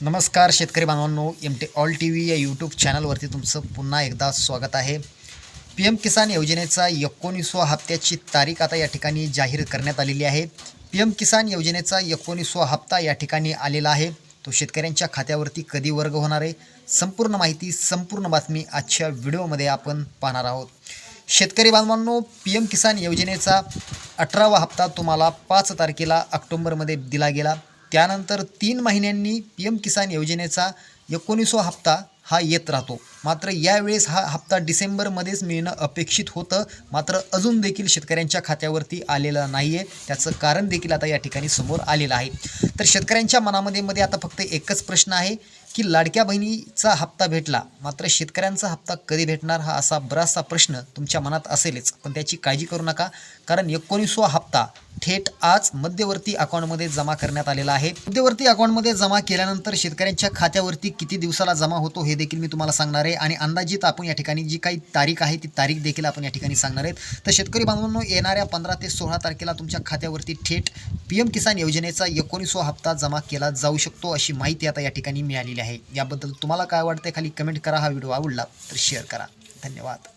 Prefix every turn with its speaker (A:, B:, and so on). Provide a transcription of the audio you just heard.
A: नमस्कार शेतकरी बांधवांनो. M T all T V या यूट्यूब चॅनलवरती तुमचं पुन्हा एकदा स्वागत आहे. पी एम किसान योजनेचा एकोणीसवा हप्त्याची तारीख आता या ठिकाणी जाहीर करण्यात आलेली आहे. पी एम किसान योजनेचा एकोणीसवा हप्ता या ठिकाणी आलेला आहे. तो शेतकऱ्यांच्या खात्यावरती कधी वर्ग होणार आहे? संपूर्ण माहिती संपूर्ण बातमी आजच्या व्हिडिओमध्ये आपण पाहणार आहोत. शेतकरी बांधवांनो पी एम किसान योजनेचा अठरावा हप्ता तुम्हाला पाच तारखेला ऑक्टोंबरमध्ये दिला गेला. त्यानंतर तीन महिन्यांनी पी एम किसान योजनेचा एकोणीसवा हप्ता हा येत राहतो. मात्र यावेळेस हा हप्ता डिसेंबरमध्येच मिळणं अपेक्षित होतं. मात्र अजून देखील शेतकऱ्यांच्या खात्यावरती आलेलं नाही आहे त्याचं कारण देखील आता या ठिकाणी समोर आलेलं आहे. तर शेतकऱ्यांच्या मनामध्ये मध्ये आता फक्त एकच प्रश्न आहे की लाडक्या बहिणीचा हप्ता भेटला. मात्र शेतकऱ्यांचा हप्ता कधी भेटणार हा असा बराचसा प्रश्न तुमच्या मनात असेलच. पण त्याची काळजी करू नका कारण एकोणीसवा हप्ता थेट आज मध्यवर्ती अकाउंटमध्ये जमा करण्यात आलेला आहे. मध्यवर्ती अकाउंटमध्ये जमा केल्यानंतर शेतकऱ्यांच्या खात्यावरती किती दिवसाला जमा होतो हे देखील मी तुम्हाला सांगणार आहे. आणि अंदाजित आपण या ठिकाणी जी काही तारीख आहे ती तारीख देखील आपण या ठिकाणी सांगणार आहेत. तर शेतकरी बांधवांनो येणाऱ्या पंधरा ते सोळा तारखेला तुमच्या खात्यावरती थेट पी एम किसान योजनेचा एकोणीसवा हप्ता जमा केला जाऊ शकतो अशी माहिती आता या ठिकाणी मिळालेली आहे. याबद्दल तुम्हाला काय वाटते खाली कमेंट करा. हा व्हिडिओ आवडला तर शेअर करा. धन्यवाद.